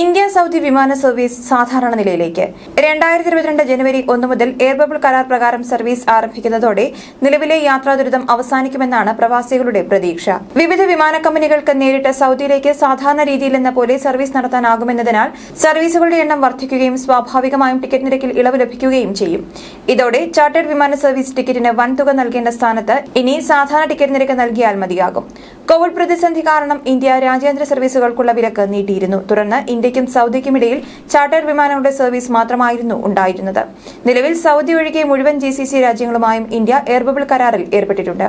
India Saudi വിമാന service സാധാരണ നിലയിലേക്ക്. രണ്ടായിരത്തി ഇരുപത്തിരണ്ട് ജനുവരി ഒന്ന് മുതൽ എയർ ബബിൾ കരാർ പ്രകാരം സർവീസ് ആരംഭിക്കുന്നതോടെ നിലവിലെ യാത്രാ ദുരിതം അവസാനിക്കുമെന്നാണ് പ്രവാസികളുടെ പ്രതീക്ഷ. വിവിധ വിമാന കമ്പനികൾക്ക് നേരിട്ട് സൗദിയിലേക്ക് സാധാരണ രീതിയിൽ എന്ന പോലെ സർവീസ് നടത്താനാകുമെന്നതിനാൽ സർവീസുകളുടെ എണ്ണം വർദ്ധിക്കുകയും സ്വാഭാവികമായും ടിക്കറ്റ് നിരക്കിൽ ഇളവ് ലഭിക്കുകയും ചെയ്യും. ഇതോടെ ചാർട്ടേഡ് വിമാന സർവീസ് ടിക്കറ്റിന് വൻതുക നൽകേണ്ട സ്ഥാനത്ത് ഇനി സാധാരണ ടിക്കറ്റ് നിരക്ക് നൽകിയാൽ മതിയാകും. കോവിഡ് പ്രതിസന്ധി കാരണം ഇന്ത്യ രാജ്യാന്തര സർവീസുകൾക്കുള്ള വിലക്ക് നീട്ടിയിരുന്നു. തുടർന്ന് ഇന്ത്യക്കും സൗദിക്കുമിടയിൽ ചാർട്ടർ വിമാനങ്ങളുടെ സർവീസ് മാത്രമായിരുന്നു ഉണ്ടായിരുന്നത്. നിലവിൽ സൗദി ഒഴികെ മുഴുവൻ ജി സി സി രാജ്യങ്ങളുമായും ഇന്ത്യ എയർബബിൾ കരാറിൽ ഏർപ്പെട്ടിട്ടുണ്ട്.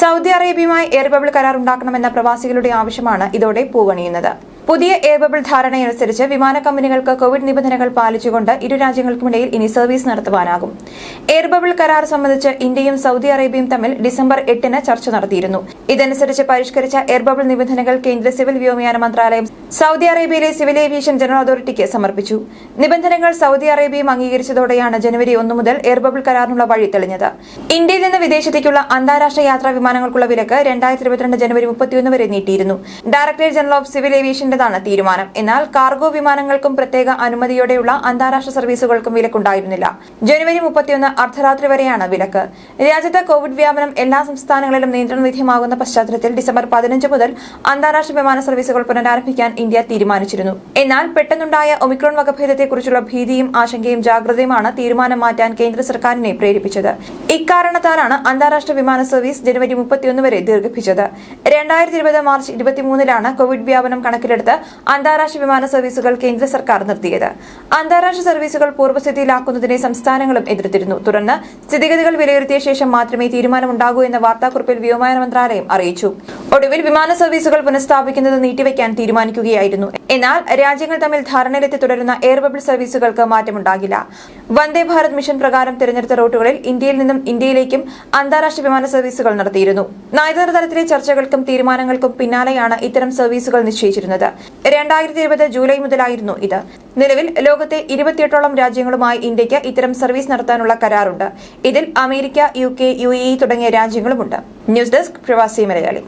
സൗദി അറേബ്യയുമായി എയർബബിൾ കരാർ ഉണ്ടാക്കണമെന്ന പ്രവാസികളുടെ ആവശ്യമാണ് ഇതോടെ പൂവണിയുന്നത്. പുതിയ ബബിൾ ധാരണയനുസരിച്ച് വിമാന കമ്പനികൾക്ക് കോവിഡ് നിബന്ധനകൾ പാലിച്ചുകൊണ്ട് ഇരു രാജ്യങ്ങൾക്കുമിടയിൽ ഇനി സർവീസ് നടത്തുവാനാകും. എയർ ബബിൾ കരാർ സംബന്ധിച്ച് ഇന്ത്യയും സൗദി അറേബ്യയും തമ്മിൽ ഡിസംബർ എട്ടിന് ചർച്ച നടത്തിയിരുന്നു. ഇതനുസരിച്ച് പരിഷ്കരിച്ച എയർ ബബിൾ നിബന്ധനകൾ കേന്ദ്ര സിവിൽ വ്യോമയാന മന്ത്രാലയം സൗദി അറേബ്യയിലെ സിവിൽ ഏവിയേഷൻ ജനറൽ അതോറിറ്റിക്ക് സമർപ്പിച്ചു. നിബന്ധനകൾ സൗദി അറേബ്യയും അംഗീകരിച്ചതോടെയാണ് ജനുവരി ഒന്ന് മുതൽ എയർ ബബിൾ കരാറിനുള്ള വഴി തെളിഞ്ഞത്. ഇന്ത്യയിൽ നിന്ന് വിദേശത്തേക്കുള്ള അന്താരാഷ്ട്ര യാത്രാ വിമാനങ്ങൾക്കുള്ള വിലക്ക് രണ്ടായിരത്തി ഇരുപത്തിരണ്ട് ജനുവരി മുപ്പത്തിയൊന്ന് വരെ നീട്ടിയിരുന്നു. ഡയറക്ടറേറ്റ് ജനറൽ ഓഫ് സിവിൽ ഏവിയേഷന്റേതാണ് തീരുമാനം. എന്നാൽ കാർഗോ വിമാനങ്ങൾക്കും പ്രത്യേക അനുമതിയോടെയുള്ള അന്താരാഷ്ട്ര സർവീസുകൾക്കും വിലക്കുണ്ടായിരുന്നില്ല. ജനുവരി മുപ്പത്തിയൊന്ന് അർദ്ധരാത്രി വരെയാണ് വിലക്ക്. രാജ്യത്ത് കോവിഡ് വ്യാപനം എല്ലാ സംസ്ഥാനങ്ങളിലും നിയന്ത്രണ വിധേയമാകുന്ന പശ്ചാത്തലത്തിൽ ഡിസംബർ പതിനഞ്ച് മുതൽ അന്താരാഷ്ട്ര വിമാന സർവീസുകൾ പുനരാരംഭിക്കാൻ ഇന്ത്യ തീരുമാനിച്ചിരുന്നു. എന്നാൽ പെട്ടെന്നുണ്ടായ ഒമിക്രോൺ വകഭേദത്തെക്കുറിച്ചുള്ള ഭീതിയും ആശങ്കയും ജാഗ്രതയുമാണ് തീരുമാനം മാറ്റാൻ കേന്ദ്ര സർക്കാരിനെ പ്രേരിപ്പിച്ചത്. ഇക്കാരണത്താലാണ് അന്താരാഷ്ട്ര വിമാന സർവീസ് ജനുവരി മുപ്പത്തിയൊന്ന് വരെ ദീർഘിപ്പിച്ചത്. രണ്ടായിരത്തി ഇരുപത് മാർച്ച് ഇരുപത്തിമൂന്നിലാണ് കോവിഡ് വ്യാപനം കണക്കിലെടുത്ത് അന്താരാഷ്ട്ര വിമാന സർവീസുകൾ കേന്ദ്ര സർക്കാർ നിർത്തിയത്. അന്താരാഷ്ട്ര സർവീസുകൾ പൂർവസ്ഥിതിയിലാക്കുന്നതിനെ സംസ്ഥാനങ്ങളും എതിർത്തിരുന്നു. തുടർന്ന് സ്ഥിതിഗതികൾ വിലയിരുത്തിയ ശേഷം മാത്രമേ തീരുമാനമുണ്ടാകൂ എന്ന വാർത്താക്കുറിപ്പിൽ വ്യോമയാന മന്ത്രാലയം അറിയിച്ചു. ഒടുവിൽ വിമാന സർവീസുകൾ പുനഃസ്ഥാപിക്കുന്നത് നീട്ടിവെക്കാൻ തീരുമാനിക്കുകയായിരുന്നു. എന്നാൽ രാജ്യങ്ങൾ തമ്മിൽ ധാരണയിലെത്തി തുടരുന്ന എയർ ബബിൾ സർവീസുകൾക്ക് മാറ്റമുണ്ടാകില്ല. വന്ദേ ഭാരത് മിഷൻ പ്രകാരം തിരഞ്ഞെടുത്ത റൂട്ടുകളിൽ ഇന്ത്യയിൽ നിന്നും ഇന്ത്യയിലേക്കും അന്താരാഷ്ട്ര വിമാന സർവീസുകൾ നടത്തിയിരുന്നു. നയതന്ത്ര തലത്തിലെ ചർച്ചകൾക്കും തീരുമാനങ്ങൾക്കും പിന്നാലെയാണ് ഇത്തരം സർവീസുകൾ നിശ്ചയിച്ചിരുന്നത്. രണ്ടായിരത്തി ഇരുപത് ജൂലൈ മുതലായിരുന്നു ഇത്. നിലവിൽ ലോകത്തെ ഇരുപത്തിയെട്ടോളം രാജ്യങ്ങളുമായി ഇന്ത്യയ്ക്ക് ഇത്തരം സർവീസ് നടത്താനുള്ള കരാറുണ്ട്. ഇതിൽ America U K U A തുടങ്ങിയ രാജ്യങ്ങളുമുണ്ട്. ന്യൂസ് ഡെസ്ക് പ്രവാസി മലയാളി.